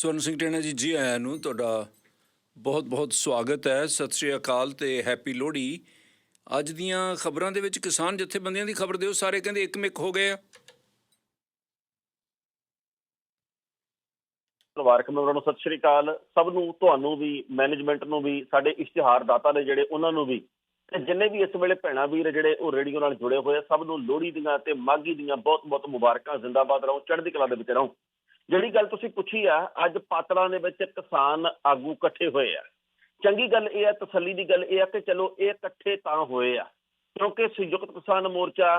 ਸਵਰਨ ਸਿੰਘ ਟੇਣਾ ਜੀ ਜੀ ਆਇਆਂ ਨੂੰ ਤੁਹਾਡਾ ਬਹੁਤ ਬਹੁਤ ਸਵਾਗਤ ਹੈ। ਸਤਿ ਸ੍ਰੀ ਅਕਾਲ ਤੇ ਹੈਪੀ ਲੋਹੜੀ। ਅੱਜ ਦੀਆਂ ਖਬਰਾਂ ਦੇ ਵਿੱਚ ਕਿਸਾਨ ਜਥੇਬੰਦੀਆਂ ਦੀ ਖਬਰ ਦਿਓ। ਸਾਰੇ ਕਹਿੰਦੇ ਇੱਕਮਿਕ ਹੋ ਗਏ ਆ। ਪਰਿਵਾਰਕ ਮੈਂਬਰਾਂ ਨੂੰ ਸਤਿ ਸ਼੍ਰੀ ਅਕਾਲ। ਸਭ ਨੂੰ, ਤੁਹਾਨੂੰ ਵੀ ਮੈਨੇਜਮੈਂਟ ਨੂੰ ਵੀ, ਸਾਡੇ ਇਸ਼ਤਿਹਾਰ ਦਾਤਾ ਨੇ ਜਿਹੜੇ ਉਹਨਾਂ ਨੂੰ ਵੀ ਤੇ ਜਿੰਨੇ ਵੀ ਇਸ ਵੇਲੇ ਭੈਣਾ ਵੀਰ ਜਿਹੜੇ ਉਹ ਰੇਡੀਓ ਨਾਲ ਜੁੜੇ ਹੋਏ ਆ, ਸਭ ਨੂੰ ਲੋਹੜੀ ਦੀਆਂ ਤੇ ਮਾਘੀ ਦੀਆਂ ਬਹੁਤ ਬਹੁਤ ਮੁਬਾਰਕਾਂ। ਜ਼ਿੰਦਾਬਾਦ ਰਹੋ, ਚੜ੍ਹਦੀ ਕਲਾ ਦੇ ਵਿੱਚ ਰਹੋ। ਜਿਹੜੀ ਗੱਲ ਤੁਸੀਂ ਪੁੱਛੀ ਆ, ਅੱਜ ਪਾਤੜਾਂ ਦੇ ਵਿੱਚ ਕਿਸਾਨ ਆਗੂ ਇਕੱਠੇ ਹੋਏ ਆ। ਚੰਗੀ ਗੱਲ ਇਹ ਆ, ਤਸੱਲੀ ਦੀ ਗੱਲ ਇਹ ਆ ਕਿ ਚਲੋ ਇਹ ਇਕੱਠੇ ਤਾਂ ਹੋਏ ਆ, ਕਿਉਂਕਿ ਸੰਯੁਕਤ ਕਿਸਾਨ ਮੋਰਚਾ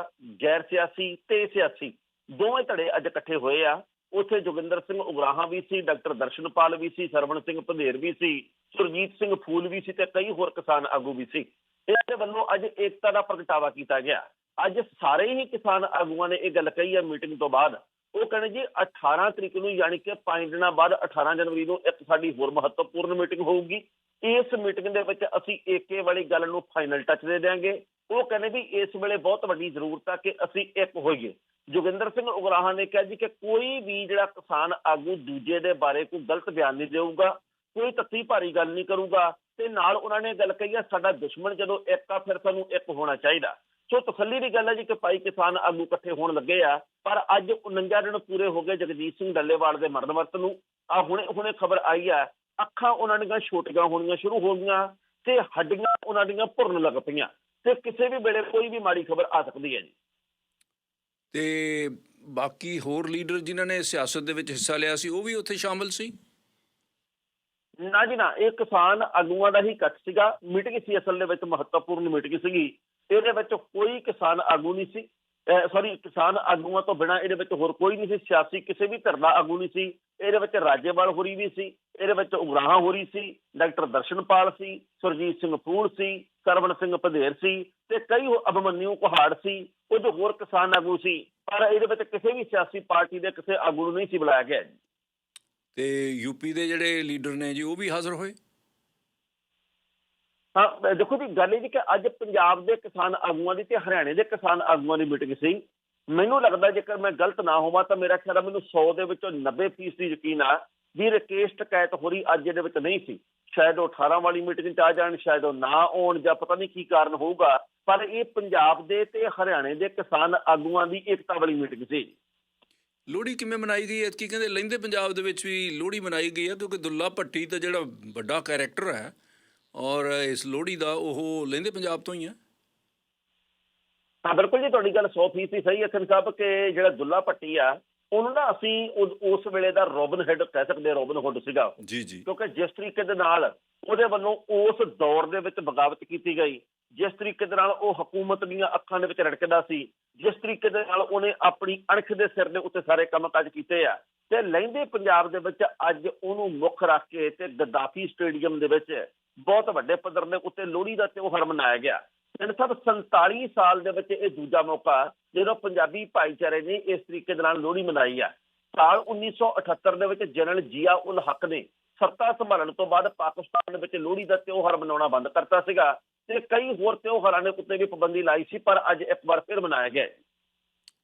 ਗੈਰ ਸਿਆਸੀ ਤੇ ਸਿਆਸੀ ਦੋਵੇਂ ਧੜੇ ਅੱਜ ਇਕੱਠੇ ਹੋਏ ਆ। ਉੱਥੇ ਜੋਗਿੰਦਰ ਸਿੰਘ ਉਗਰਾਹਾਂ ਵੀ ਸੀ, ਡਾਕਟਰ ਦਰਸ਼ਨਪਾਲ ਵੀ ਸੀ, ਸਰਵਣ ਸਿੰਘ ਪੰਧੇਰ ਵੀ ਸੀ, ਸੁਰਜੀਤ ਸਿੰਘ ਫੂਲ ਵੀ ਸੀ ਤੇ ਕਈ ਹੋਰ ਕਿਸਾਨ ਆਗੂ ਵੀ ਸੀ। ਇਹਨਾਂ ਦੇ ਵੱਲੋਂ ਅੱਜ ਏਕਤਾ ਦਾ ਪ੍ਰਗਟਾਵਾ ਕੀਤਾ ਗਿਆ। ਅੱਜ ਸਾਰੇ ਹੀ ਕਿਸਾਨ ਆਗੂਆਂ ਨੇ ਇਹ ਗੱਲ ਕਹੀ ਹੈ ਮੀਟਿੰਗ ਤੋਂ ਬਾਅਦ। ਉਹ ਕਹਿੰਦੇ ਜੀ 18 ਤਰੀਕ ਨੂੰ ਯਾਨੀ ਕਿ 5 ਦਿਨਾਂ ਬਾਅਦ 18 ਜਨਵਰੀ ਨੂੰ ਇੱਕ ਸਾਡੀ ਹੋਰ ਮਹੱਤਵਪੂਰਨ ਮੀਟਿੰਗ ਹੋਊਗੀ। ਇਸ ਮੀਟਿੰਗ ਦੇ ਵਿੱਚ ਅਸੀਂ ਏਕੇ ਵਾਲੀ ਗੱਲ ਨੂੰ ਫਾਈਨਲ ਟੱਚ ਦੇ ਦੇਵਾਂਗੇ ਉਹ ਕਹਿੰਦੇ ਵੀ ਇਸ ਵੇਲੇ ਬਹੁਤ ਵੱਡੀ ਜ਼ਰੂਰਤ ਆ ਕਿ ਅਸੀਂ ਇੱਕ ਹੋਈਏ। ਜੋਗਿੰਦਰ ਸਿੰਘ ਉਗਰਾਹਾਂ ਨੇ ਕਿਹਾ ਜੀ ਕਿ ਕੋਈ ਵੀ ਜਿਹੜਾ ਕਿਸਾਨ ਆਗੂ ਦੂਜੇ ਦੇ ਬਾਰੇ ਕੋਈ ਗਲਤ ਬਿਆਨ ਨਹੀਂ ਦੇਊਗਾ, ਕੋਈ ਤੱਤੀ ਭਾਰੀ ਗੱਲ ਨਹੀਂ ਕਰੂਗਾ ਤੇ ਨਾਲ ਉਹਨਾਂ ਨੇ ਗੱਲ ਕਹੀ ਆ, ਸਾਡਾ ਦੁਸ਼ਮਣ ਜਦੋਂ ਇੱਕ ਆ, ਫਿਰ ਸਾਨੂੰ ਇੱਕ ਹੋਣਾ ਚਾਹੀਦਾ। ਸੋ ਤਸੱਲੀ ਦੀ ਗੱਲ ਹੈ ਜੀ ਕਿ ਭਾਈ ਕਿਸਾਨ ਆਗੂ ਇਕੱਠੇ ਹੋਣ ਲੱਗੇ ਆ, ਪਰ ਅੱਜ 49 ਦਿਨ ਪੂਰੇ ਹੋ ਗਏ ਜਗਜੀਤ ਸਿੰਘ ਡੱਲੇਵਾਲ ਦੇ ਮਰਨ ਵਰਤ ਨੂੰ। ਆ ਹੁਣੇ ਹੁਣੇ ਖਬਰ ਆਈ ਆ, ਅੱਖਾਂ ਉਹਨਾਂ ਦੀਆਂ ਛੋਟੀਆਂ ਹੋਣੀਆਂ ਸ਼ੁਰੂ ਹੋ ਗਈਆਂ ਤੇ ਹੱਡੀਆਂ ਉਹਨਾਂ ਦੀਆਂ ਭੁਰਨ ਲੱਗ ਪਈਆਂ ਤੇ ਕਿਸੇ ਵੀ ਵੇਲੇ ਕੋਈ ਵੀ ਮਾੜੀ ਖਬਰ ਆ ਸਕਦੀ ਹੈ ਜੀ। ਤੇ ਬਾਕੀ ਹੋਰ ਲੀਡਰ ਜਿਨ੍ਹਾਂ ਨੇ ਸਿਆਸਤ ਦੇ ਵਿੱਚ ਹਿੱਸਾ ਲਿਆ ਸੀ, ਉਹ ਵੀ ਉੱਥੇ ਸ਼ਾਮਲ ਸੀ? ਨਾ ਜੀ ਨਾ, ਇਹ ਕਿਸਾਨ ਆਗੂਆਂ ਦਾ ਹੀ ਇਕੱਠ ਸੀਗਾ। ਮੀਟਿੰਗ ਸੀ ਅਸਲ ਦੇ ਵਿੱਚ, ਮਹੱਤਵਪੂਰਨ ਮੀਟਿੰਗ ਸੀਗੀ। ਇਹਦੇ ਵਿੱਚ ਕੋਈ ਕਿਸਾਨ ਆਗੂ ਨਹੀਂ ਸੀ। ਸੌਰੀ ਕਿਸਾਨ ਆਗੂਆਂ ਤੋਂ ਬਿਨਾ ਇਹਦੇ ਵਿੱਚ ਹੋਰ ਕੋਈ ਨਹੀਂ ਸੀ। ਸਿਆਸੀ ਕਿਸੇ ਵੀ ਧਿਰ ਦਾ ਆਗੂ ਨਹੀਂ ਸੀ। ਇਹਦੇ ਵਿੱਚ ਰਾਜੇਵਾਲ ਹੋਰੀ ਵੀ ਸੀ। ਇਹਦੇ ਵਿੱਚ ਉਗਰਾਹਾਂ ਹੋਰੀ ਸੀ। ਡਾਕਟਰ ਦਰਸ਼ਨਪਾਲ ਸੀ। ਸੁਰਜੀਤ ਸਿੰਘ ਫੂਲ ਸੀ। ਸਰਵਣ ਸਿੰਘ ਪੰਧੇਰ ਸੀ। ਤੇ ਕਈ ਹੋਰ ਅਭਮਨਿਊ ਕੁਹਾੜ ਸੀ। ਕੁਝ ਹੋਰ ਕਿਸਾਨ ਆਗੂ ਸੀ। ਪਰ ਇਹਦੇ ਵਿੱਚ ਕਿਸੇ ਵੀ ਸਿਆਸੀ ਪਾਰਟੀ ਦੇ ਕਿਸੇ ਆਗੂ ਨੂੰ ਨਹੀਂ ਸੀ ਬੁਲਾਇਆ ਗਿਆ। ਜੀ ਤੇ ਯੂਪੀ ਦੇ ਜਿਹੜੇ ਲੀਡਰ ਨੇ ਜੀ, ਉਹ ਵੀ ਹਾਜ਼ਰ ਹੋਏ? ਹਾਂ ਦੇਖੋ ਜੀ, ਗੱਲ ਇਹ ਜੀ ਕਿ ਅੱਜ ਪੰਜਾਬ ਦੇ ਕਿਸਾਨ ਆਗੂਆਂ ਦੀ ਤੇ ਹਰਿਆਣੇ ਦੇ ਕਿਸਾਨ ਆਗੂਆਂ ਦੀ ਮੀਟਿੰਗ ਸੀ। ਮੈਨੂੰ ਲੱਗਦਾ ਜੇਕਰ ਮੈਂ ਗਲਤ ਨਾ ਹੋਵਾਂ, ਤਾਂ ਮੇਰਾ ਖਿਆਲ ਮੈਨੂੰ 100 ਦੇ ਵਿੱਚੋਂ 90% ਦੀ ਯਕੀਨ ਆ ਵੀ ਰਕੇਸ਼ ਟਕੈਤ ਹੋਰੀ ਅੱਜ ਇਹਦੇ ਵਿੱਚ ਨਹੀਂ ਸੀ। ਸ਼ਾਇਦ ਉਹ 18 ਵਾਲੀ ਮੀਟਿੰਗ 'ਚ ਆ ਜਾਣ, ਸ਼ਾਇਦ ਉਹ ਨਾ ਆਉਣ ਜਾਂ ਪਤਾ ਨਹੀਂ ਕੀ ਕਾਰਨ ਹੋਊਗਾ। ਪਰ ਇਹ ਪੰਜਾਬ ਦੇ ਤੇ ਹਰਿਆਣੇ ਦੇ ਕਿਸਾਨ ਆਗੂਆਂ ਦੀ ਏਕਤਾ ਵਾਲੀ ਮੀਟਿੰਗ ਸੀ। ਲੋਹੜੀ ਕਿਵੇਂ ਮਨਾਈ ਗਈ? ਹੈ ਕੀ ਕਹਿੰਦੇ ਲਹਿੰਦੇ ਪੰਜਾਬ ਦੇ ਵਿੱਚ ਵੀ ਲੋਹੜੀ ਮਨਾਈ ਗਈ ਹੈ ਕਿਉਂਕਿ ਦੁੱਲਾ ਭੱਟੀ ਤਾਂ ਜਿਹੜਾ ਵੱਡਾ ਕੈਰੈਕਟਰ ਹੈ ਔਰ ਇਸ ਲੋਹੜੀ ਦਾ ਉਹ ਲਹਿੰਦੇ ਪੰਜਾਬ ਤੋਂ ਹੀ ਹੈ। ਹਾਂ, ਬਿਲਕੁਲ ਜੀ, ਤੁਹਾਡੀ ਗੱਲ 100% ਸਹੀ ਹੈ ਸਾਹਿਬ ਕਿ ਜਿਹੜਾ ਦੁੱਲਾ ਭੱਟੀ ਆ ਉਹਨੂੰ ਨਾ ਅਸੀਂ ਉਸ ਵੇਲੇ ਦਾ ਰੋਬਨ ਹੈਡ ਕਹਿ ਸਕਦੇ ਰੋਬਨ ਹੁੱਡ ਸੀਗਾ। ਜੀ ਜੀ। ਕਿਉਂਕਿ ਜਿਸ ਤਰੀਕੇ ਦੇ ਨਾਲ ਉਹਦੇ ਵੱਲੋਂ ਉਸ ਦੌਰ ਦੇ ਵਿੱਚ ਬਗਾਵਤ ਕੀਤੀ ਗਈ ਜਿਸ ਤਰੀਕੇ ਦੇ ਨਾਲ ਉਹ ਹਕੂਮਤ ਦੀਆਂ ਅੱਖਾਂ ਦੇ ਵਿੱਚ ਰੜਕਦਾ ਸੀ ਜਿਸ ਤਰੀਕੇ ਦੇ ਨਾਲ ਉਹਨੇ ਆਪਣੀ ਅਣਖ ਦੇ ਸਿਰ ਦੇ ਉੱਤੇ ਸਾਰੇ ਕੰਮ ਕਾਜ ਕੀਤੇ ਆ। ਤੇ ਲਹਿੰਦੇ ਪੰਜਾਬ ਦੇ ਵਿੱਚ ਅੱਜ ਉਹਨੂੰ ਮੁੱਖ ਰੱਖ ਕੇ ਤੇ ਗੱਦਾਫੀ ਸਟੇਡੀਅਮ ਦੇ ਵਿੱਚ ਬਹੁਤ ਵੱਡੇ ਪੱਧਰ ਦੇ ਉੱਤੇ ਲੋਹੜੀ ਦਾ ਤਿਉਹਾਰ ਮਨਾਇਆ ਗਿਆ। ਤਿੰਨ ਸਭ 47 ਸਾਲ ਦੇ ਵਿੱਚ ਇਹ ਦੂਜਾ ਮੌਕਾ ਜਦੋਂ ਪੰਜਾਬੀ ਭਾਈਚਾਰੇ ਨੇ ਇਸ ਤਰੀਕੇ ਦੇ ਨਾਲ ਲੋਹੜੀ ਮਨਾਈ ਆ। ਸਾਲ 1978 ਦੇ ਵਿੱਚ ਜਨਰਲ ਜੀਆ ਉਲ ਹਕ ਨੇ ਸੱਤਾ ਸੰਭਾਲਣ ਤੋਂ ਬਾਅਦ ਪਾਕਿਸਤਾਨ ਵਿੱਚ ਲੋਹੜੀ ਦਾ ਤਿਉਹਾਰ ਮਨਾਉਣਾ ਬੰਦ ਕਰਤਾ ਸੀਗਾ ਤੇ ਕਈ ਹੋਰ ਤਿਉਹਾਰਾਂ ਦੇ ਉੱਤੇ ਵੀ ਪਾਬੰਦੀ ਲਾਈ ਸੀ, ਪਰ ਅੱਜ ਇੱਕ ਵਾਰ ਫਿਰ ਮਨਾਇਆ ਗਿਆ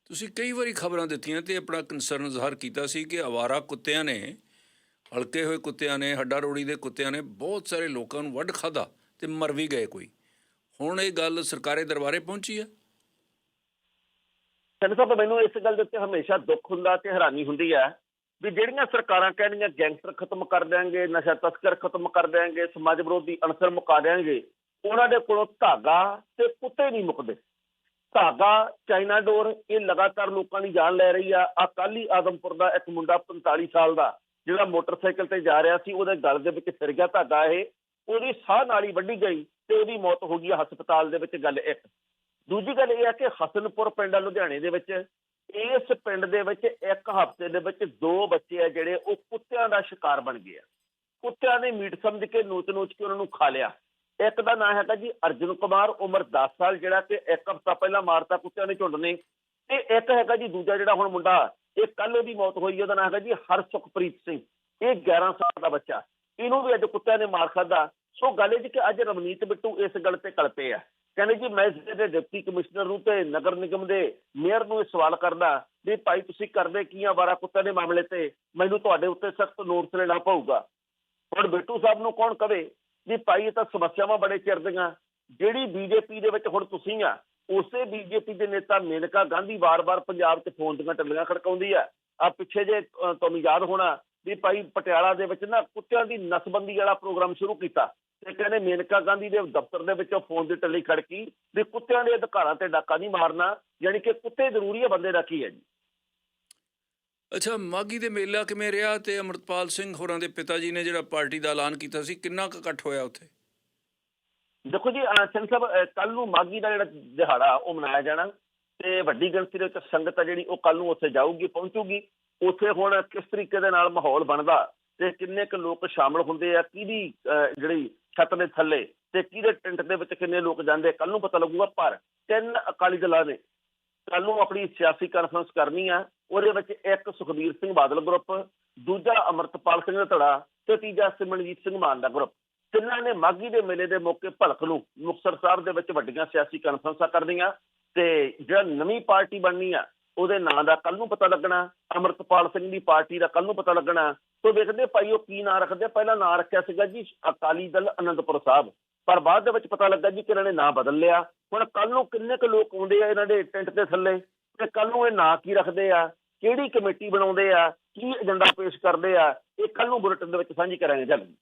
ਤੁਸੀਂ ਕਈ ਵਾਰੀ ਖਬਰਾਂ ਦਿੱਤੀਆਂ ਤੇ ਆਪਣਾ ਕੰਸਰਨ ਜ਼ਾਹਰ ਕੀਤਾ ਸੀ ਕਿ ਆਵਾਰਾ ਕੁੱਤਿਆਂ ਨੇ, ਹਲਕੇ ਹੋਏ ਕੁੱਤਿਆਂ ਨੇ, ਹੱਡਾ ਰੋੜੀ ਦੇ ਕੁੱਤਿਆਂ ਨੇ ਬਹੁਤ ਸਾਰੇ ਲੋਕਾਂ ਨੂੰ ਵੱਢ ਖਾਦਾ ਤੇ ਮਰ ਵੀ ਗਏ ਕੋਈ। ਹੁਣ ਇਹ ਗੱਲ ਸਰਕਾਰੀ ਦਰਬਾਰੇ ਪਹੁੰਚੀ ਹੈ? ਕਹਿੰਦੇ ਸਾਹਿਬ ਮੈਨੂੰ ਇਸ ਗੱਲ ਦੇ ਉੱਤੇ ਹਮੇਸ਼ਾ ਦੁੱਖ ਹੁੰਦਾ ਤੇ ਹੈਰਾਨੀ ਹੁੰਦੀ ਹੈ ਵੀ ਜਿਹੜੀਆਂ ਸਰਕਾਰਾਂ ਕਹਿੰਦੀਆਂ ਗੈਂਗਸਟਰ ਖਤਮ ਕਰ ਦੇਾਂਗੇ ਨਸ਼ਾ ਤਸਕਰ ਖਤਮ ਕਰ ਦੇਾਂਗੇ ਸਮਾਜ ਵਿਰੋਧੀ ਅਨਸਰ ਮੁਕਾ ਦੇਾਂਗੇ ਉਹਨਾਂ ਦੇ ਕੋਲੋਂ ਧਾਗਾ ਤੇ ਕੁੱਤੇ ਨਹੀਂ ਮੁੱਕਦੇ। ਧਾਗਾ, ਚਾਈਨਾ ਡੋਰ, ਇਹ ਲਗਾਤਾਰ ਲੋਕਾਂ ਦੀ ਜਾਨ ਲੈ ਰਹੀ ਆ। ਆ ਕੱਲ ਹੀ ਆਦਮਪੁਰ ਦਾ ਇੱਕ ਮੁੰਡਾ 45 ਸਾਲ ਦਾ, ਜਿਹੜਾ ਮੋਟਰਸਾਈਕਲ ਤੇ ਜਾ ਰਿਹਾ ਸੀ, ਉਹਦੇ ਗਲ ਦੇ ਵਿੱਚ ਫਿਰ ਗਿਆ ਧਾਗਾ ਇਹ, ਉਹਦੀ ਸਾਹ ਨਾਲ ਹੀ ਵੱਢੀ ਗਈ। ਤੇ ਉਹਦੀ ਮੌਤ ਹੋ ਗਈ ਹਸਪਤਾਲ ਦੇ ਵਿੱਚ ਗੱਲ ਇੱਕ। ਦੂਜੀ ਗੱਲ ਇਹ ਹੈ ਕਿ ਹਸਨਪੁਰ ਪਿੰਡ ਆ, ਲੁਧਿਆਣੇ ਦੇ ਵਿੱਚ, ਇਸ ਪਿੰਡ ਦੇ ਵਿੱਚ ਇੱਕ ਹਫ਼ਤੇ ਦੇ ਵਿੱਚ ਦੋ ਬੱਚੇ ਆ ਜਿਹੜੇ ਉਹ ਕੁੱਤਿਆਂ ਦਾ ਸ਼ਿਕਾਰ ਬਣ ਗਏ ਆ। ਕੁੱਤਿਆਂ ਨੇ ਮੀਟ ਸਮਝ ਕੇ ਨੋਚ-ਨੋਚ ਕੇ ਉਹਨਾਂ ਨੂੰ ਖਾ ਲਿਆ। ਇੱਕ ਦਾ ਨਾਂ ਹੈਗਾ ਜੀ ਅਰਜੁਨ ਕੁਮਾਰ, ਉਮਰ 10 ਸਾਲ ਜਿਹੜਾ ਕਿ ਇੱਕ ਹਫ਼ਤਾ ਪਹਿਲਾਂ ਮਾਰਤਾ ਕੁੱਤਿਆਂ ਨੇ ਝੁੰਡ ਨੇ। ਤੇ ਇੱਕ ਹੈਗਾ ਜੀ ਦੂਜਾ ਜਿਹੜਾ ਹੁਣ ਮੁੰਡਾ, ਇਹ ਕੱਲ ਉਹਦੀ ਮੌਤ ਹੋਈ ਉਹਦਾ ਨਾਂ ਹੈਗਾ ਜੀ ਹਰਸੁਖਪ੍ਰੀਤ ਸਿੰਘ। ਇਹ 11 ਸਾਲ ਦਾ ਬੱਚਾ। ਇਹਨੂੰ ਵੀ ਅੱਜ ਕੁੱਤਿਆਂ ਨੇ ਮਾਰ ਖਾਦਾ ਸੋ ਗੱਲ ਇਹ ਜੀ ਕਿ ਅੱਜ ਰਵਨੀਤ ਬਿੱਟੂ ਇਸ ਗੱਲ ਤੇ ਕਲਪੇ ਆ। ਕਹਿੰਦੇ ਜੀ, ਮੈਂ ਜ਼ਿਲ੍ਹੇ ਦੇ ਡਿਪਟੀ ਕਮਿਸ਼ਨਰ ਨੂੰ ਤੇ ਨਗਰ ਨਿਗਮ ਦੇ ਮੇਅਰ ਨੂੰ ਇਹ ਸਵਾਲ ਕਰਦਾ ਵੀ ਭਾਈ ਤੁਸੀਂ ਕਰਦੇ ਕੀ ਆ ਵਾਰਾ ਕੁੱਤੇ ਦੇ ਮਾਮਲੇ ਤੇ? ਮੈਨੂੰ ਤੁਹਾਡੇ ਉੱਤੇ ਸਖਤ ਨੋਟਿਸ ਲੈਣਾ ਪਊਗਾ। ਹੁਣ ਬਿੱਟੂ ਸਾਹਿਬ ਨੂੰ ਕੌਣ ਕਵੇ? ਵੀ ਭਾਈ ਇਹ ਤਾਂ ਸਮੱਸਿਆਵਾਂ ਬੜੇ ਚਿਰ ਦੀਆਂ। ਜਿਹੜੀ ਬੀਜੇਪੀ ਦੇ ਵਿੱਚ ਹੁਣ ਤੁਸੀਂ ਆ, ਉਸੇ ਬੀਜੇਪੀ ਦੇ ਨੇਤਾ ਮੇਨਕਾ ਗਾਂਧੀ ਵਾਰ-ਵਾਰ ਪੰਜਾਬ 'ਚ ਫੋਨ ਦੀਆਂ ਟੱਲੀਆਂ ਖੜਕਾਉਂਦੀ ਆ। ਆ ਪਿੱਛੇ ਜੇ ਤੁਹਾਨੂੰ ਯਾਦ ਹੋਣਾ ਵੀ ਭਾਈ ਪਟਿਆਲਾ ਦੇ ਵਿੱਚ ਨਾ ਕੁੱਤਿਆਂ ਦੀ ਨਸਬੰਦੀ ਵਾਲਾ ਪ੍ਰੋਗਰਾਮ ਸ਼ੁਰੂ ਕੀਤਾ। ਤੇ ਕਹਿੰਦੇ ਮੇਨਕਾ ਗਾਂਧੀ ਦੇ ਦਫ਼ਤਰ ਦੇ ਵਿੱਚੋਂ ਫੋਨ ਦੀ ਟੱਲੀ ਖੜਕੀ ਵੀ ਕੁੱਤਿਆਂ ਦੇ ਅਧਿਕਾਰਾਂ ਤੇ ਡਾਕਾ ਨਹੀਂ ਮਾਰਨਾ ਯਾਨੀ ਕਿ ਕੁੱਤੇ ਜ਼ਰੂਰੀ ਹੈ ਬੰਦੇ ਦਾ ਕੀ ਹੈ ਜੀ? ਅੱਛਾ ਮਾਗੀ ਦੇ ਮੇਲਾ ਕਿਵੇਂ ਰਿਹਾ ਤੇ ਅਮਰਤਪਾਲ ਸਿੰਘ ਹੋਰਾਂ ਦੇ ਪਿਤਾ ਜੀ ਨੇ ਜਿਹੜਾ ਪਾਰਟੀ ਦਾ ਐਲਾਨ ਕੀਤਾ ਸੀ ਕਿੰਨਾ ਕੁ ਇਕੱਠ ਹੋਇਆ ਉੱਥੇ? ਦੇਖੋ ਜੀ ਸਿੰਘ ਸਾਹਿਬ ਕੱਲ ਨੂੰ ਮਾਗੀ ਦਾ ਜਿਹੜਾ ਦਿਹਾੜਾ ਉਹ ਮਨਾਇਆ ਜਾਣਾ ਤੇ ਵੱਡੀ ਗਿਣਤੀ ਦੇ ਵਿੱਚ ਸੰਗਤ ਆ ਜਿਹੜੀ ਉਹ ਕੱਲ ਨੂੰ ਉੱਥੇ ਜਾਊਗੀ ਪਹੁੰਚੂਗੀ। ਉੱਥੇ ਹੁਣ ਕਿਸ ਤਰੀਕੇ ਦੇ ਨਾਲ ਮਾਹੌਲ ਬਣਦਾ ਤੇ ਕਿੰਨੇ ਕੁ ਲੋਕ ਸ਼ਾਮਲ ਹੁੰਦੇ ਆ ਕਿਹਦੀ ਅਹ, ਜਿਹੜੀ ਛੱਤ ਦੇ ਥੱਲੇ ਤੇ ਕਿਹਦੇ ਟੈਂਟ ਦੇ ਵਿੱਚ ਕਿੰਨੇ ਲੋਕ ਜਾਂਦੇ ਕੱਲ ਨੂੰ ਪਤਾ ਲੱਗੂਗਾ ਪਰ ਤਿੰਨ ਅਕਾਲੀ ਦਲਾਂ ਨੇ ਕੱਲ ਨੂੰ ਆਪਣੀ ਸਿਆਸੀ ਕਾਨਫਰੰਸ ਕਰਨੀ ਆ ਉਹਦੇ ਵਿੱਚ ਇੱਕ ਸੁਖਬੀਰ ਸਿੰਘ ਬਾਦਲ ਗਰੁੱਪ ਦੂਜਾ ਅਮਰਤਪਾਲ ਸਿੰਘ ਦਾ ਧੜਾ ਤੇ ਤੀਜਾ ਸਿਮਰਨਜੀਤ ਸਿੰਘ ਮਾਨ ਦਾ ਗਰੁੱਪ ਤਿੰਨਾਂ ਨੇ ਮਾਗੀ ਦੇ ਮੇਲੇ ਦੇ ਮੌਕੇ ਭਲਕ ਨੂੰ ਮੁਕਤਸਰ ਸਾਹਿਬ ਦੇ ਵਿੱਚ ਵੱਡੀਆਂ ਸਿਆਸੀ ਕਾਨਫਰੰਸਾਂ ਕਰਨੀਆਂ ਤੇ ਜਿਹੜਾ ਨਵੀਂ ਪਾਰਟੀ ਬਣਨੀ ਆ ਉਹਦੇ ਨਾਂ ਦਾ ਕੱਲ ਨੂੰ ਪਤਾ ਲੱਗਣਾ ਅਮਰਤਪਾਲ ਸਿੰਘ ਦੀ ਪਾਰਟੀ ਦਾ ਕੱਲ ਨੂੰ ਪਤਾ ਲੱਗਣਾ ਤੋਂ ਵੇਖਦੇ ਭਾਈ ਉਹ ਕੀ ਨਾਂ ਰੱਖਦੇ ਪਹਿਲਾਂ ਨਾਂ ਰੱਖਿਆ ਸੀਗਾ ਜੀ ਅਕਾਲੀ ਦਲ ਅਨੰਦਪੁਰ ਸਾਹਿਬ। ਪਰ ਬਾਅਦ ਦੇ ਵਿੱਚ ਪਤਾ ਲੱਗਾ ਜੀ ਕਿ ਇਹਨਾਂ ਨੇ ਨਾਂ ਬਦਲ ਲਿਆ। ਹੁਣ ਕੱਲ ਨੂੰ ਕਿੰਨੇ ਕੁ ਲੋਕ ਆਉਂਦੇ ਆ ਇਹਨਾਂ ਦੇ ਟੈਂਟ ਦੇ ਥੱਲੇ? ਤੇ ਕੱਲ ਨੂੰ ਇਹ ਨਾਂ ਕੀ ਰੱਖਦੇ ਆ? ਕਿਹੜੀ ਕਮੇਟੀ ਬਣਾਉਂਦੇ ਆ? ਕੀ ਏਜੰਡਾ ਪੇਸ਼ ਕਰਦੇ ਆ? ਇਹ ਕੱਲ ਨੂੰ ਬੁਲੇਟਿਨ ਦੇ ਵਿੱਚ ਸਾਂਝੀ ਕਰਾਂਗੇ। ਜਲਦੀ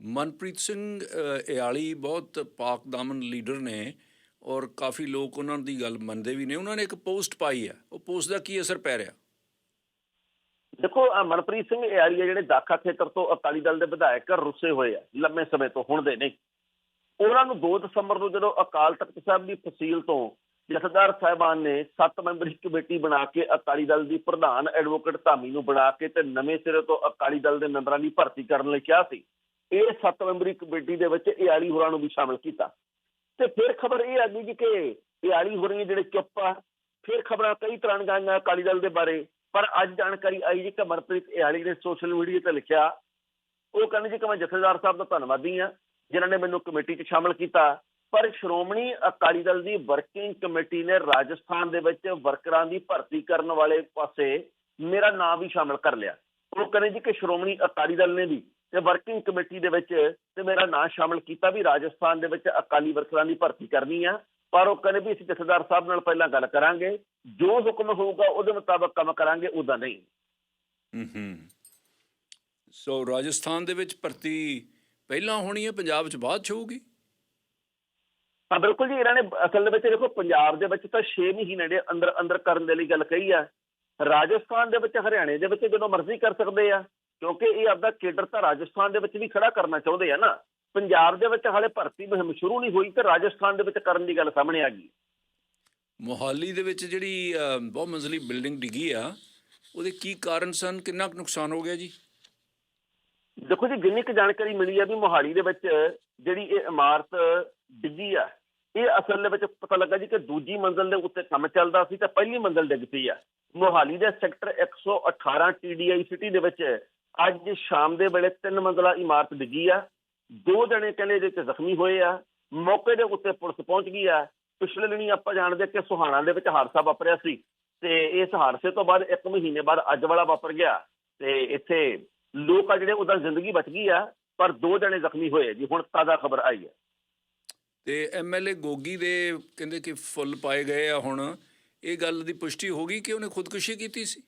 ਮਨਪ੍ਰੀਤ ਸਿੰਘ ਅ, ਇਆਲੀ ਬਹੁਤ ਪਾਕ ਦਾਮਨ ਲੀਡਰ ਨੇ ਔਰ ਕਾਫੀ ਲੋਕ ਉਹਨਾਂ ਦੀ ਗੱਲ ਮੰਨਦੇ ਵੀ ਨੇ। ਉਹਨਾਂ ਨੇ ਇੱਕ ਪੋਸਟ ਪਾਈ ਹੈ ਉਹ ਪੋਸਟ ਦਾ ਕੀ ਅਸਰ ਪੈ ਰਿਹਾ? ਦੇਖੋ ਮਨਪ੍ਰੀਤ ਸਿੰਘ ਇਆਲੀ ਆ ਜਿਹੜੇ ਦਾਖਾ ਖੇਤਰ ਤੋਂ ਅਕਾਲੀ ਦਲ ਦੇ ਵਿਧਾਇਕ ਰੁੱਸੇ ਹੋਏ ਆ, ਲੰਮੇ ਸਮੇਂ ਤੋਂ, ਹੁਣ ਦੇ ਨਹੀਂ। ਉਹਨਾਂ ਨੂੰ 2 ਦਸੰਬਰ ਨੂੰ ਜਦੋਂ ਅਕਾਲ ਤਖਤ ਸਾਹਿਬ ਦੀ ਫਸੀਲ ਤੋਂ ਜਥੇਦਾਰ ਸਾਹਿਬਾਨ ਨੇ 7 ਮੈਂਬਰੀ ਕਮੇਟੀ ਬਣਾ ਕੇ ਅਕਾਲੀ ਦਲ ਦੀ ਪ੍ਰਧਾਨ ਐਡਵੋਕੇਟ ਧਾਮੀ ਨੂੰ ਬਣਾ ਕੇ ਤੇ ਨਵੇਂ ਸਿਰੇ ਤੋਂ ਅਕਾਲੀ ਦਲ ਦੇ ਮੈਂਬਰਾਂ ਦੀ ਭਰਤੀ ਕਰਨ ਲਈ ਕਿਹਾ ਸੀ, ਇਹ 7 ਮੈਂਬਰੀ ਕਮੇਟੀ ਦੇ ਵਿੱਚ ਇਆਲੀ ਹੋਰਾਂ ਨੂੰ ਵੀ ਸ਼ਾਮਲ ਕੀਤਾ। ਤੇ ਫਿਰ ਖਬਰ ਇਹ ਆ ਗਈ ਜੀ ਕਿ ਇਆਲੀ ਹੋਰੀ ਜਿਹੜੇ ਚੁੱਪ ਆ, ਫਿਰ ਖਬਰਾਂ ਕਈ ਤਰ੍ਹਾਂ ਦੀਆਂ ਆਈਆਂ ਅਕਾਲੀ ਦਲ ਦੇ ਬਾਰੇ। ਪਰ ਅੱਜ ਜਾਣਕਾਰੀ ਆਈ ਜੀ ਕਿ ਮਨਪ੍ਰੀਤ ਇਆਲੀ ਨੇ ਸੋਸ਼ਲ ਮੀਡੀਆ ਤੇ ਲਿਖਿਆ, ਉਹ ਕਹਿੰਦੇ ਜੀ ਕਿ ਮੈਂ ਜਥੇਦਾਰ ਸਾਹਿਬ ਦਾ ਧੰਨਵਾਦੀ ਆ ਜਿਨ੍ਹਾਂ ਨੇ ਮੈਨੂੰ ਕਮੇਟੀ 'ਚ ਸ਼ਾਮਲ ਕੀਤਾ। ਪਰ ਸ਼੍ਰੋਮਣੀ ਅਕਾਲੀ ਦਲ ਦੀ ਵਰਕਿੰਗ ਕਮੇਟੀ ਨੇ ਰਾਜਸਥਾਨ ਦੇ ਵਿੱਚ ਵਰਕਰਾਂ ਦੀ ਭਰਤੀ ਕਰਨ ਵਾਲੇ ਪਾਸੇ ਮੇਰਾ ਨਾਮ ਵੀ ਸ਼ਾਮਲ ਕਰ ਲਿਆ। ਉਹ ਕਹਿੰਦੇ ਜੀ ਕਿ ਸ਼੍ਰੋਮਣੀ ਅਕਾਲੀ ਦਲ ਨੇ ਵੀ ਤੇ ਵਰਕਿੰਗ ਕਮੇਟੀ ਦੇ ਵਿੱਚ ਤੇ ਮੇਰਾ ਨਾਮ ਸ਼ਾਮਲ ਕੀਤਾ ਵੀ ਰਾਜਸਥਾਨ ਦੇ ਵਿੱਚ ਅਕਾਲੀ ਵਰਕਰਾਂ ਦੀ ਭਰਤੀ ਕਰਨੀ ਆ। ਪਰ ਉਹ ਕਹਿੰਦੇ ਵੀ ਅਸੀਂ ਜਥੇਦਾਰ ਸਾਹਿਬ ਨਾਲ ਪਹਿਲਾਂ ਗੱਲ ਕਰਾਂਗੇ ਜੋ ਹੁਕਮ ਹੋਊਗਾ ਉਹਦੇ ਮੁਤਾਬਕ ਕੰਮ ਕਰਾਂਗੇ ਉਦਾਂ ਨਹੀਂ। ਹੂੰ ਹੂੰ ਸੋ ਰਾਜਸਥਾਨ ਦੇ ਵਿੱਚ ਭਰਤੀ ਪਹਿਲਾਂ ਹੋਣੀ ਹੈ ਪੰਜਾਬ 'ਚ ਬਾਅਦ 'ਚ ਹੋਊਗੀ? ਹਾਂ ਬਿਲਕੁਲ ਜੀ ਇਹਨਾਂ ਨੇ ਅਸਲ ਦੇ ਵਿੱਚ ਦੇਖੋ ਪੰਜਾਬ ਦੇ ਵਿੱਚ ਤਾਂ 6 ਮਹੀਨੇ ਦੇ ਅੰਦਰ ਅੰਦਰ ਕਰਨ ਦੇ ਲਈ ਗੱਲ ਕਹੀ ਆ। ਰਾਜਸਥਾਨ ਦੇ ਵਿੱਚ ਹਰਿਆਣੇ ਦੇ ਵਿੱਚ ਜਦੋਂ ਮਰਜ਼ੀ ਕਰ ਸਕਦੇ ਆ ਕਿਉਂਕਿ ਇਹ ਆਪਦਾ ਕੇਡਰ ਤਾਂ ਰਾਜਸਥਾਨ ਦੇ ਵਿੱਚ ਵੀ ਖੜਾ ਕਰਨਾ ਚਾਹੁੰਦੇ ਆ ਨਾ। ਪੰਜਾਬ ਦੇ ਵਿੱਚ ਹਾਲੇ ਭਰਤੀ ਮੁਹਿੰਮ ਸ਼ੁਰੂ ਨਹੀਂ ਹੋਈ ਤੇ ਰਾਜਸਥਾਨ ਦੇ ਵਿੱਚ ਕਰਨ ਦੀ ਗੱਲ ਸਾਹਮਣੇ ਆ ਗਈ ਮੋਹਾਲੀ ਦੇ ਵਿੱਚ ਜਿਹੜੀ ਅ, ਬਹੁ ਮੰਜ਼ਲੀ ਬਿਲਡਿੰਗ ਡਿੱਗੀ ਆ ਉਹਦੇ ਕੀ ਕਾਰਨ ਸਨ? ਕਿੰਨਾ ਕੁ ਨੁਕਸਾਨ ਹੋ ਗਿਆ ਜੀ? ਦੇਖੋ ਜੀ ਜਿੰਨੀ ਕੁ ਜਾਣਕਾਰੀ ਮਿਲੀ ਆ ਵੀ ਮੋਹਾਲੀ ਦੇ ਵਿੱਚ ਜਿਹੜੀ ਇਹ ਇਮਾਰਤ ਡਿੱਗੀ ਆ ਇਹ ਅਸਲ ਦੇ ਵਿੱਚ ਪਤਾ ਲੱਗਾ ਜੀ ਕਿ ਦੂਜੀ ਮੰਜ਼ਲ ਦੇ ਉੱਤੇ ਕੰਮ ਚੱਲਦਾ ਸੀ ਤੇ ਪਹਿਲੀ ਮੰਜ਼ਲ ਡਿੱਗ ਪਈ ਆ। ਮੋਹਾਲੀ ਦੇ ਸੈਕਟਰ 118 ਟੀਡੀਆਈ ਸਿਟੀ ਦੇ ਵਿੱਚ ਅੱਜ ਸ਼ਾਮ ਦੇ ਵੇਲੇ ਤਿੰਨ ਮੰਜ਼ਲਾ ਇਮਾਰਤ ਡਿੱਗੀ ਆ ਦੋ ਜਣੇ ਕਹਿੰਦੇ ਇਹਦੇ ਵਿੱਚ ਜ਼ਖਮੀ ਹੋਏ ਆ, ਮੌਕੇ ਦੇ ਉੱਤੇ ਪੁਲਿਸ ਪਹੁੰਚ ਗਈ ਆ। ਪਿਛਲੇ ਦਿਨੀ ਆਪਾਂ ਜਾਣਦੇ ਕਿ ਸੁਹਾਣਾ ਦੇ ਵਿੱਚ ਹਾਦਸਾ ਵਾਪਰਿਆ ਸੀ ਤੇ ਇਸ ਹਾਦਸੇ ਤੋਂ ਬਾਅਦ ਇੱਕ ਮਹੀਨੇ ਬਾਅਦ ਅੱਜ ਵਾਲਾ ਵਾਪਰ ਗਿਆ ਤੇ ਇੱਥੇ ਲੋਕ ਆ ਜਿਹੜੇ ਉਹਦਾ ਜ਼ਿੰਦਗੀ ਬਚ ਗਈ ਆ, ਪਰ ਦੋ ਜਣੇ ਜ਼ਖਮੀ ਹੋਏ ਜੀ, ਹੁਣ ਤਾਜ਼ਾ ਖਬਰ ਆਈ ਹੈ। ਤੇ ਐਮਐਲਏ ਗੋਗੀ ਦੇ ਕਹਿੰਦੇ ਕਿ ਫੁੱਲ ਪਾਏ ਗਏ ਆ ਹੁਣ। ਇਹ ਗੱਲ ਦੀ ਪੁਸ਼ਟੀ ਹੋ ਗਈ ਕਿ ਉਹਨੇ ਖੁਦਕੁਸ਼ੀ ਕੀਤੀ ਸੀ?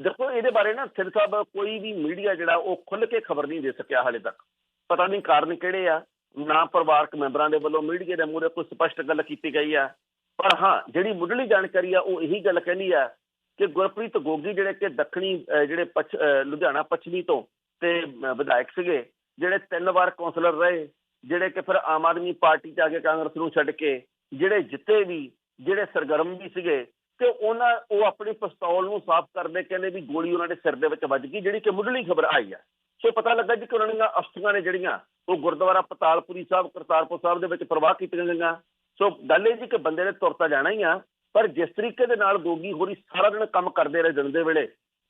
ਦੇਖੋ ਇਹਦੇ ਬਾਰੇ ਨਾ ਸਿਰ ਸਾਹਿਬ ਕੋਈ ਵੀ ਮੀਡੀਆ ਜਿਹੜਾ, ਉਹ ਖੁੱਲ ਕੇ ਖਬਰ ਨਹੀਂ ਦੇ ਸਕਿਆ ਹਾਲੇ ਤੱਕ। ਪਤਾ ਨਹੀਂ ਕਾਰਨ ਕਿਹੜੇ ਆ। ਨਾ ਪਰਿਵਾਰਕ ਮੈਂਬਰਾਂ ਦੇ ਵੱਲੋਂ ਮੀਡੀਆ ਦੇ ਮੂਹਰੇ ਕੋਈ ਸਪਸ਼ਟ ਗੱਲ ਕੀਤੀ ਗਈ ਆ। ਪਰ ਹਾਂ, ਜਿਹੜੀ ਮੁੱਢਲੀ ਜਾਣਕਾਰੀ ਆ, ਉਹ ਇਹੀ ਗੱਲ ਕਹਿੰਦੀ ਆ ਕਿ ਗੁਰਪ੍ਰੀਤ ਗੋਗੀ ਜਿਹੜੇ ਕਿ ਦੱਖਣੀ ਜਿਹੜੇ ਪੱਛ- ਲੁਧਿਆਣਾ ਪੱਛਮੀ ਤੋਂ ਤੇ ਵਿਧਾਇਕ ਸੀਗੇ, ਜਿਹੜੇ ਤਿੰਨ ਵਾਰ ਕੌਂਸਲਰ ਰਹੇ, ਜਿਹੜੇ ਕਿ ਫਿਰ ਆਮ ਆਦਮੀ ਪਾਰਟੀ ਚ ਆ ਕੇ ਕਾਂਗਰਸ ਨੂੰ ਛੱਡ ਕੇ, ਜਿਹੜੇ ਜਿੱਤੇ ਵੀ, ਜਿਹੜੇ ਸਰਗਰਮ ਵੀ ਸੀਗੇ ਤੇ ਉਹਨਾਂ, ਉਹ ਆਪਣੀ ਪਿਸਤੌਲ ਨੂੰ ਸਾਫ਼ ਕਰਦੇ ਕਹਿੰਦੇ ਵੀ ਗੋਲੀ ਉਹਨਾਂ ਦੇ ਸਿਰ ਦੇ ਵਿੱਚ ਵੱਜ ਗਈ, ਜਿਹੜੀ ਕਿ ਮੁੱਢਲੀ ਖਬਰ ਆਈ ਆ। ਸੋ ਪਤਾ ਲੱਗਾ ਜੀ ਕਿ ਉਹਨਾਂ ਦੀਆਂ ਅਸਥੀਆਂ ਨੇ ਜਿਹੜੀਆਂ, ਉਹ ਗੁਰਦੁਆਰਾ ਪਤਾਲਪੁਰੀ ਸਾਹਿਬ, ਕਰਤਾਰਪੁਰ ਸਾਹਿਬ ਦੇ ਵਿੱਚ ਪ੍ਰਵਾਹ ਕੀਤੀਆਂ ਗਈਆਂ। ਸੋ ਗੱਲ ਇਹ ਜੀ ਕਿ ਬੰਦੇ ਨੇ ਤੁਰਤਾ ਜਾਣਾ ਹੀ ਆ, ਪਰ ਜਿਸ ਤਰੀਕੇ ਦੇ ਨਾਲ ਗੋਗੀ ਹੋਰੀ ਸਾਰਾ ਦਿਨ ਕੰਮ ਕਰਦੇ ਰਹੇ ਦਿਨ ਦੇ ਵੇਲੇ,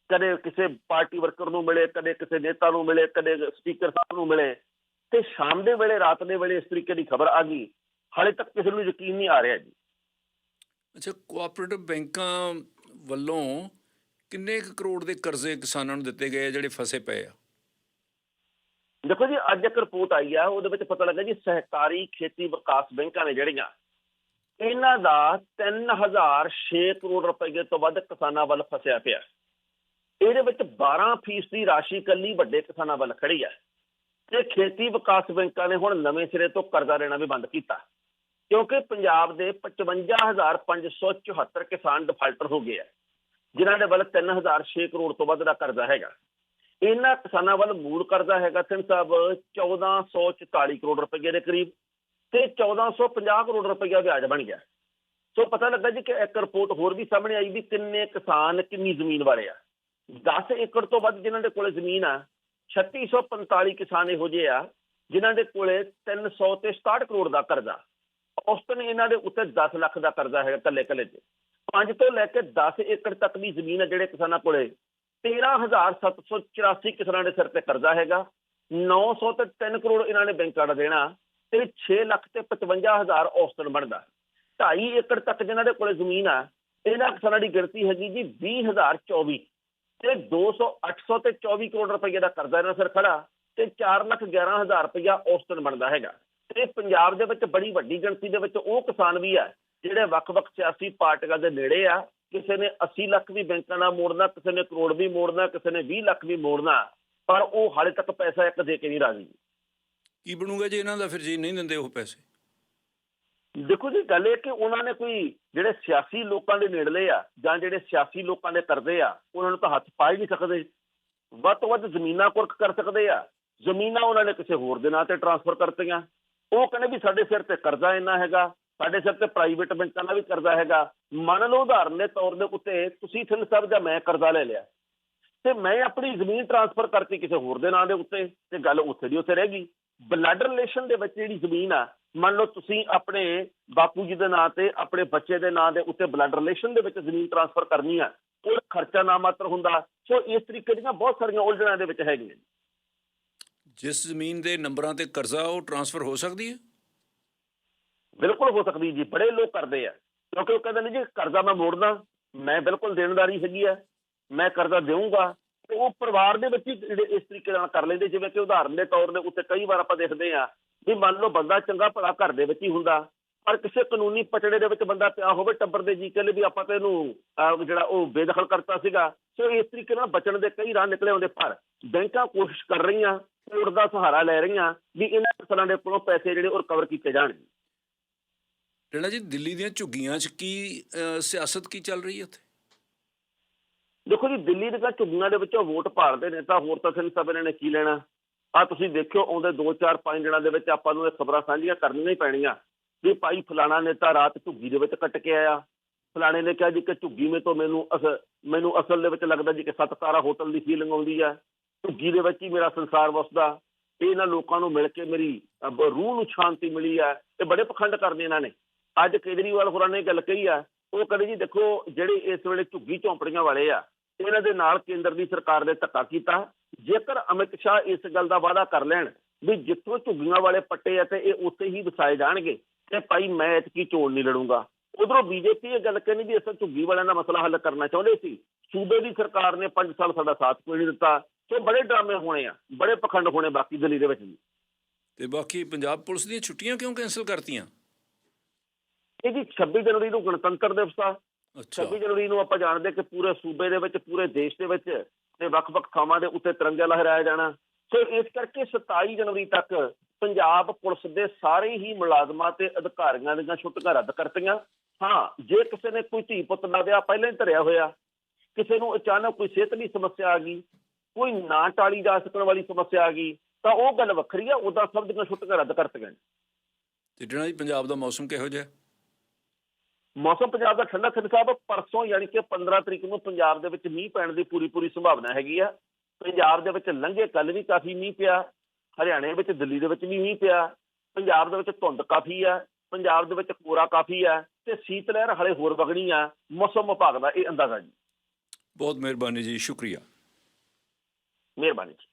ਕਦੇ ਕਿਸੇ ਪਾਰਟੀ ਵਰਕਰ ਨੂੰ ਮਿਲੇ, ਕਦੇ ਕਿਸੇ ਨੇਤਾ ਨੂੰ ਮਿਲੇ, ਕਦੇ ਸਪੀਕਰ ਸਾਹਿਬ ਨੂੰ ਮਿਲੇ, ਤੇ ਸ਼ਾਮ ਦੇ ਵੇਲੇ, ਰਾਤ ਦੇ ਵੇਲੇ ਇਸ ਤਰੀਕੇ ਦੀ ਖਬਰ ਆ ਗਈ। ਹਾਲੇ ਤੱਕ ਕਿਸੇ ਨੂੰ ਯਕੀਨ ਨਹੀਂ ਆ ਰਿਹਾ ਜੀ। ਅੱਛਾ ਕੋਆਪਰੇਟਿਵ ਬੈਂਕਾਂ ਵੱਲੋਂ ਕਿੰਨੇ ਕੁ ਕਰੋੜ ਦੇ ਕਰਜ਼ੇ ਕਿਸਾਨਾਂ ਨੂੰ ਦਿੱਤੇ ਗਏ ਜਿਹੜੇ ਫਸੇ ਪਏ ਆ? ਦੇਖੋ ਜੀ, ਅੱਜ ਇੱਕ ਰਿਪੋਰਟ ਆਈ ਆ, ਉਹਦੇ ਵਿੱਚ ਪਤਾ ਲੱਗਾ ਜੀ, ਸਹਿਕਾਰੀ ਖੇਤੀ ਵਿਕਾਸ ਬੈਂਕਾਂ ਨੇ ਜਿਹੜੀਆਂ, ਇਹਨਾਂ ਦਾ 3006 ਕਰੋੜ ਰੁਪਏ ਤੋਂ ਵੱਧ ਕਿਸਾਨਾਂ ਵੱਲ ਫਸਿਆ ਪਿਆ। ਇਹਦੇ ਵਿੱਚ 12% ਦੀ ਰਾਸ਼ੀ ਕੱਲੀ ਵੱਡੇ ਕਿਸਾਨਾਂ ਵੱਲ ਖੜੀ ਹੈ ਤੇ ਖੇਤੀ ਵਿਕਾਸ ਬੈਂਕਾਂ ਨੇ ਹੁਣ ਨਵੇਂ ਸਿਰੇ ਤੋਂ ਕਰਜ਼ਾ ਲੈਣਾ ਵੀ ਬੰਦ ਕੀਤਾ। ਕਿਉਂਕਿ ਪੰਜਾਬ ਦੇ 55574 ਕਿਸਾਨ ਡਿਫਾਲਟਰ ਹੋ ਗਏ ਆ, ਜਿਨ੍ਹਾਂ ਦੇ ਵੱਲ 3006 ਕਰੋੜ ਤੋਂ ਵੱਧ ਦਾ ਕਰਜ਼ਾ ਹੈਗਾ। ਇਹਨਾਂ ਕਿਸਾਨਾਂ ਵੱਲ ਮੂਲ ਕਰਜ਼ਾ ਹੈਗਾ ਸਿੰਘ ਸਾਹਿਬ 1444 ਕਰੋੜ ਰੁਪਏ ਦੇ ਕਰੀਬ ਤੇ 1450 ਕਰੋੜ ਰੁਪਏ ਵਿਆਜ ਬਣ ਗਿਆ। ਸੋ ਪਤਾ ਲੱਗਾ ਜੀ ਕਿ ਇੱਕ ਰਿਪੋਰਟ ਹੋਰ ਵੀ ਸਾਹਮਣੇ ਆਈ ਵੀ ਕਿੰਨੇ ਕਿਸਾਨ ਕਿੰਨੀ ਜ਼ਮੀਨ ਵਾਲੇ ਆ। 10 ਏਕੜ ਤੋਂ ਵੱਧ ਜਿਨ੍ਹਾਂ ਦੇ ਕੋਲੇ ਜ਼ਮੀਨ ਆ 3645 ਕਿਸਾਨ ਇਹੋ ਜਿਹੇ ਆ, ਜਿਨ੍ਹਾਂ ਦੇ ਕੋਲੇ 300 ਤੇ 67 ਕਰੋੜ ਦਾ ਕਰਜ਼ਾ। ਔਸਤਨ ਇਹਨਾਂ ਦੇ ਉੱਤੇ 10 ਲੱਖ ਦਾ ਕਰਜ਼ਾ ਹੈਗਾ ਕੱਲੇ ਕੱਲੇ ਤੇ 5 ਤੋਂ ਲੈ ਕੇ 10 ਏਕੜ ਤੱਕ ਦੀ ਜ਼ਮੀਨ ਹੈ ਜਿਹੜੇ ਕਿਸਾਨਾਂ ਕੋਲੇ। 13784 ਕਿਸਾਨਾਂ ਦੇ ਸਿਰ ਤੇ ਕਰਜ਼ਾ ਹੈਗਾ। 900 ਤੇ 3 ਕਰੋੜ ਇਹਨਾਂ ਨੇ ਬੈਂਕਾਂ ਦਾ ਦੇਣਾ ਤੇ 6 ਲੱਖ ਤੇ 55000 ਔਸਤਨ ਬਣਦਾ। 2.5 ਏਕੜ ਤੱਕ ਜਿਹਨਾਂ ਦੇ ਕੋਲੇ ਜ਼ਮੀਨ ਆ, ਇਹਨਾਂ ਕਿਸਾਨਾਂ ਦੀ ਗਿਣਤੀ ਹੈਗੀ ਜੀ 20024 ਤੇ 200 800 ਤੇ 24 ਕਰੋੜ ਰੁਪਏ ਦਾ ਕਰਜ਼ਾ ਇਹਨਾਂ ਸਿਰ ਖੜਾ ਤੇ 4 ਲੱਖ 11000 ਰੁਪਇਆ ਔਸਤਨ ਬਣਦਾ ਹੈਗਾ। ਤੇ ਪੰਜਾਬ ਦੇ ਵਿੱਚ ਬੜੀ ਵੱਡੀ ਗਿਣਤੀ ਦੇ ਵਿੱਚ ਉਹ ਕਿਸਾਨ ਵੀ ਆ ਜਿਹੜੇ ਵੱਖ-ਵੱਖ ਸਿਆਸੀ ਪਾਰਟੀਆਂ ਦੇ ਨੇੜੇ ਆ ਕਿਸੇ ਨੇ 80 ਲੱਖ ਵੀ ਬੈਂਕਾਂ ਨਾਲ ਮੋੜਨਾ ਕਿਸੇ ਨੇ ਕਰੋੜ ਵੀ ਮੋੜਨਾ ਕਿਸੇ ਨੇ 20 ਲੱਖ ਵੀ ਮੋੜਨਾ ਪਰ ਉਹ ਹਾਲੇ ਤੱਕ ਪੈਸਾ ਇੱਕ ਦੇ ਕੇ ਨਹੀਂ ਰਾਜ਼ੀ। ਕੀ ਬਣੂਗਾ ਜੇ ਇਹਨਾਂ ਦਾ ਫਿਰ ਜੀ ਨਹੀਂ ਦਿੰਦੇ ਉਹ ਪੈਸੇ? ਦੇਖੋ ਜੀ ਗੱਲ ਇਹ ਕਿ ਉਹਨਾਂ ਨੇ ਕੋਈ ਜਿਹੜੇ ਸਿਆਸੀ ਲੋਕਾਂ ਦੇ ਨੇੜਲੇ ਆ ਜਾਂ ਜਿਹੜੇ ਸਿਆਸੀ ਲੋਕਾਂ ਦੇ ਕਰਦੇ ਆ ਉਹਨਾਂ ਨੂੰ ਤਾਂ ਹੱਥ ਪਾ ਹੀ ਨਹੀਂ ਸਕਦੇ। ਵੱਧ ਤੋਂ ਵੱਧ ਜ਼ਮੀਨਾਂ ਕੁਰਕ ਕਰ ਸਕਦੇ ਆ। ਜ਼ਮੀਨਾਂ ਉਹਨਾਂ ਨੇ ਕਿਸੇ ਹੋਰ ਦੇ ਨਾਂ ਤੇ ਟਰਾਂਸਫਰ ਕਰਤੀਆਂ। ਉਹ ਕਹਿੰਦੇ ਵੀ ਸਾਡੇ ਸਿਰ ਤੇ ਕਰਜ਼ਾ ਇੰਨਾ ਹੈਗਾ, ਸਾਡੇ ਸਿਰ ਤੇ ਪ੍ਰਾਈਵੇਟ ਬੈਂਕਾਂ ਦਾ ਵੀ ਕਰਜ਼ਾ ਹੈਗਾ। ਮੰਨ ਲਓ ਉਦਾਹਰਨ ਦੇ ਤੌਰ ਦੇ ਉੱਤੇ ਤੁਸੀਂ ਸਿੰਘ ਸਾਹਿਬ ਜਾਂ ਮੈਂ ਕਰਜ਼ਾ ਲੈ ਲਿਆ। ਤੇ ਮੈਂ ਆਪਣੀ ਜ਼ਮੀਨ ਟਰਾਂਸਫਰ ਕਰਤੀ ਕਿਸੇ ਹੋਰ ਦੇ ਨਾਂ ਦੇ ਉੱਤੇ ਤੇ ਗੱਲ ਉੱਥੇ ਦੀ ਉੱਥੇ ਰਹਿ ਗਈ। ਬਲੱਡ ਰਿਲੇਸ਼ਨ ਦੇ ਵਿੱਚ ਜਿਹੜੀ ਜ਼ਮੀਨ ਆ, ਮੰਨ ਲਓ ਤੁਸੀਂ ਆਪਣੇ ਬਾਪੂ ਜੀ ਦੇ ਨਾਂ ਤੇ, ਆਪਣੇ ਬੱਚੇ ਦੇ ਨਾਂ ਦੇ ਉੱਤੇ ਬਲੱਡ ਰਿਲੇਸ਼ਨ ਦੇ ਵਿੱਚ ਜ਼ਮੀਨ ਟਰਾਂਸਫਰ ਕਰਨੀ ਆ ਉਹ ਖਰਚਾ ਨਾ ਮਾਤਰ ਹੁੰਦਾ। ਸੋ ਇਸ ਤਰੀਕੇ ਦੀਆਂ ਬਹੁਤ ਸਾਰੀਆਂ ਉਲਝਣਾਂ ਦੇ ਵਿੱਚ ਹੈਗੀਆਂ। ਜਿਸ ਜ਼ਮੀਨ ਦੇ ਨੰਬਰਾਂ ਤੇ ਕਰਜ਼ਾ ਉਹ ਟਰਾਂਸਫਰ ਹੋ ਸਕਦੀ ਹੈ? ਬਿਲਕੁਲ ਹੋ ਸਕਦੀ ਜੀ, ਬੜੇ ਲੋਕ ਕਰਦੇ ਆ। ਕਿਉਂਕਿ ਉਹ ਕਹਿੰਦੇ ਨੇ ਜੀ, ਕਰਜ਼ਾ ਮੈਂ ਮੋੜਦਾ, ਮੈਂ ਬਿਲਕੁਲ ਦੇਣਦਾਰੀ ਹੈਗੀ ਆ, ਮੈਂ ਕਰਜ਼ਾ ਦੇਵਾਂਗਾ ਤੇ ਉਹ ਪਰਿਵਾਰ ਦੇ ਵਿੱਚ ਹੀ ਜਿਹੜੇ ਇਸ ਤਰੀਕੇ ਨਾਲ ਕਰ ਲੈਂਦੇ, ਜਿਵੇਂ ਕਿ ਉਦਾਹਰਨ ਦੇ ਤੌਰ ਦੇ ਉੱਤੇ ਕਈ ਵਾਰ ਆਪਾਂ ਦੇਖਦੇ ਆ ਵੀ ਮੰਨ ਲਓ ਬੰਦਾ ਚੰਗਾ ਭਲਾ ਘਰ ਦੇ ਵਿੱਚ ਹੀ ਹੁੰਦਾ ਪਰ ਕਿਸੇ ਕਾਨੂੰਨੀ ਪਟੜੇ ਦੇ ਵਿੱਚ ਬੰਦਾ ਪਿਆ ਹੋਵੇ ਟੱਬਰ ਦੇ ਜੀ ਕਹਿੰਦੇ ਵੀ ਆਪਾਂ ਤੇ ਇਹਨੂੰ ਜਿਹੜਾ ਉਹ ਬੇਦਖਲ ਕਰਤਾ ਸੀਗਾ। ਸੋ ਇਸ ਤਰੀਕੇ ਨਾਲ ਬਚਣ ਦੇ ਕਈ ਰਾਹ ਨਿਕਲੇ ਹੁੰਦੇ ਪਰ ਬੈਂਕਾਂ ਕੋਸ਼ਿਸ਼ ਕਰ ਰਹੀਆਂ ਕੋਰਟ ਦਾ ਸਹਾਰਾ ਲੈ ਰਹੀਆਂ ਵੀ ਇਹਨਾਂ ਕਿਸਾਨਾਂ ਦੇ ਕੋਲੋਂ ਪੈਸੇ ਜਿਹੜੇ ਉਹ ਰਿਕਵਰ ਕੀਤੇ ਜਾਣਗੇ ਟੇਣਾ ਜੀ ਦਿੱਲੀ ਦੀਆਂ ਝੁੱਗੀਆਂ 'ਚ ਕੀ ਸਿਆਸਤ ਕੀ ਚੱਲ ਰਹੀ ਹੈ ਉੱਥੇ? ਦੇਖੋ ਜੀ ਦਿੱਲੀ ਦੀਆਂ ਝੁੱਗੀਆਂ ਦੇ ਵਿੱਚੋਂ ਵੋਟ ਭਾਲਦੇ ਨੇ ਤਾਂ ਹੋਰ ਤਾਂ ਸਿੰਘ ਸਾਹਿਬ ਇਹਨਾਂ ਨੇ ਕੀ ਲੈਣਾ। ਆ ਤੁਸੀਂ ਦੇਖਿਓ ਆਉਂਦੇ 2 4 5 ਦਿਨਾਂ ਦੇ ਵਿੱਚ ਆਪਾਂ ਨੂੰ ਇਹ ਖਬਰਾਂ ਸਾਂਝੀਆਂ ਕਰਨੀਆਂ ਹੀ ਪੈਣੀਆਂ। ਵੀ ਭਾਈ ਫਲਾਣਾ ਨੇ ਤਾਂ ਰਾਤ ਝੁੱਗੀ ਦੇ ਵਿੱਚ ਕੱਟ ਕੇ ਆਇਆ। ਫਲਾਣੇ ਨੇ ਕਿਹਾ ਜੀ ਕਿ ਝੁੱਗੀ ਮੇ ਤੋਂ ਮੈਨੂੰ ਅਸ ਮੈਨੂੰ ਅਸਲ ਦੇ ਵਿੱਚ ਲੱਗਦਾ ਜੀ ਕਿ ਸੱਤ ਤਾਰਾ ਹੋਟਲ ਦੀ ਫੀਲਿੰਗ ਆਉਂਦੀ ਹੈ। ਝੁੱਗੀ ਦੇ ਵਿੱਚ ਹੀ ਮੇਰਾ ਸੰਸਾਰ ਵਸਦਾ। ਇਹਨਾਂ ਲੋਕਾਂ ਨੂੰ ਮਿਲ ਕੇ ਮੇਰੀ ਰੂਹ ਨੂੰ ਸ਼ਾਂਤੀ ਮਿਲੀ ਹੈ। ਇਹ ਬੜੇ ਪਖੰਡ ਕਰਦੇ ਇਹਨਾਂ ਨੇ। ਅੱਜ ਕੇਜਰੀਵਾਲ ਹੋਰਾਂ ਨੇ ਗੱਲ ਕਹੀ ਆ ਉਹ ਕਹਿੰਦੇ ਜੀ ਦੇਖੋ, ਜਿਹੜੇ ਇਸ ਵੇਲੇ ਝੁੱਗੀ ਝੌਂਪੜੀਆਂ ਵਾਲੇ ਆ, ਇਹਨਾਂ ਦੇ ਨਾਲ ਕੇਂਦਰ ਦੀ ਸਰਕਾਰ ਨੇ ਧੱਕਾ ਕੀਤਾ। ਜੇਕਰ ਅਮਿਤ ਸ਼ਾਹ ਇਸ ਗੱਲ ਦਾ ਵਾਅਦਾ ਕਰ ਲੈਣ ਵੀ ਜਿੱਥੋਂ ਝੁੱਗੀਆਂ ਵਾਲੇ ਪੱਟੇ ਆ ਤੇ ਇਹ ਉੱਥੇ ਹੀ ਵਸਾਏ ਜਾਣਗੇ ਤੇ ਭਾਈ ਮੈਂ ਇਤਕੀ ਚੋਣ ਨਹੀਂ ਲੜੂੰਗਾ। ਉਧਰੋਂ ਬੀਜੇਪੀ ਇਹ ਗੱਲ ਕਹਿੰਦੀ ਵੀ ਅਸੀਂ ਝੁੱਗੀ ਵਾਲਿਆਂ ਦਾ ਮਸਲਾ ਹੱਲ ਕਰਨਾ ਚਾਹੁੰਦੇ ਸੀ। ਸੂਬੇ ਦੀ ਸਰਕਾਰ ਨੇ 5 ਸਾਲ ਸਾਡਾ ਸਾਥ ਕੋਈ ਨਹੀਂ ਦਿੱਤਾ। ਸੋ ਬੜੇ ਡਰਾਮੇ ਹੋਣੇ ਆ ਬੜੇ ਪਖੰਡ ਹੋਣੇ ਬਾਕੀ ਦਿੱਲੀ ਦੇ ਵਿੱਚ ਵੀ। ਤੇ ਬਾਕੀ ਪੰਜਾਬ ਪੁਲਿਸ ਦੀਆਂ ਛੁੱਟੀਆਂ ਕਿਉਂ ਕੈਂਸਲ ਕਰਤੀਆਂ? ਇਹ ਜੀ 26 ਜਨਵਰੀ ਨੂੰ ਗਣਤੰਤਰ ਦਿਵਸ ਆ। ਅੱਛਾ। 26 ਜਨਵਰੀ ਨੂੰ ਆਪਾਂ ਜਾਣਦੇ ਕਿ ਪੂਰੇ ਸੂਬੇ ਦੇ ਵਿੱਚ ਪੂਰੇ ਦੇਸ਼ ਦੇ ਵਿੱਚ ਤੇ ਵੱਖ-ਵੱਖ ਥਾਵਾਂ ਦੇ ਉੱਤੇ ਤਿਰੰਗਾ ਲਹਿਰਾਇਆ ਜਾਣਾ। ਸੋ ਇਸ ਕਰਕੇ 27 ਜਨਵਰੀ ਤੱਕ ਪੰਜਾਬ ਪੁਲਿਸ ਦੇ ਸਾਰੇ ਹੀ ਮੁਲਾਜ਼ਮਾਂ ਤੇ ਅਧਿਕਾਰੀਆਂ ਦੀਆਂ ਛੁੱਟੀਆਂ ਰੱਦ ਕਰਤੀਆਂ। ਹਾਂ ਜੇ ਕਿਸੇ ਨੇ ਕੋਈ ਧੀ ਪੁੱਤ ਦਾ ਵਿਆਹ ਪਹਿਲਾਂ ਹੀ ਧਰਿਆ ਹੋਇਆ ਕਿਸੇ ਨੂੰ ਅਚਾਨਕ ਕੋਈ ਸਿਹਤ ਦੀ ਸਮੱਸਿਆ ਆ ਗਈ ਕੋਈ ਨਾ ਟਾਲੀ ਜਾ ਸਕਣ ਵਾਲੀ ਸਮੱਸਿਆ ਆ ਗਈ ਤਾਂ ਉਹ ਗੱਲ ਵੱਖਰੀ ਆ ਉਦਾਂ ਸਭ ਦੀਆਂ ਛੁੱਟੀਆਂ ਰੱਦ ਕਰਤੀਆਂ ਤੇ ਟੇਣਾ ਜੀ ਪੰਜਾਬ ਦਾ ਮੌਸਮ ਕਿਹੋ ਜਿਹਾ? ਮੌਸਮ ਪੰਜਾਬ ਦਾ ਠੰਡਾ ਸਿੰਘ ਸਾਹਿਬ ਪਰਸੋਂ ਯਾਨੀ ਕਿ 15 ਤਰੀਕ ਨੂੰ ਪੰਜਾਬ ਦੇ ਵਿੱਚ ਮੀਂਹ ਪੈਣ ਦੀ ਪੂਰੀ ਪੂਰੀ ਸੰਭਾਵਨਾ ਹੈਗੀ ਆ। ਪੰਜਾਬ ਦੇ ਵਿੱਚ ਲੰਘੇ ਕੱਲ ਵੀ ਕਾਫੀ ਮੀਂਹ ਪਿਆ ਹਰਿਆਣੇ ਵਿੱਚ ਦਿੱਲੀ ਦੇ ਵਿੱਚ ਵੀ ਮੀਂਹ ਪਿਆ ਪੰਜਾਬ ਦੇ ਵਿੱਚ ਧੁੰਦ ਕਾਫੀ ਆ ਪੰਜਾਬ ਦੇ ਵਿੱਚ ਕੋਰਾ ਕਾਫੀ ਆ ਤੇ ਸੀਤ ਲਹਿਰ ਹਲੇ ਹੋਰ ਵਗਣੀ ਆ ਮੌਸਮ ਵਿਭਾਗ ਦਾ ਇਹ ਅੰਦਾਜ਼ਾ ਜੀ। ਬਹੁਤ ਮਿਹਰਬਾਨੀ ਜੀ ਸ਼ੁਕਰੀਆ। ਮਿਹਰਬਾਨੀ ਜੀ।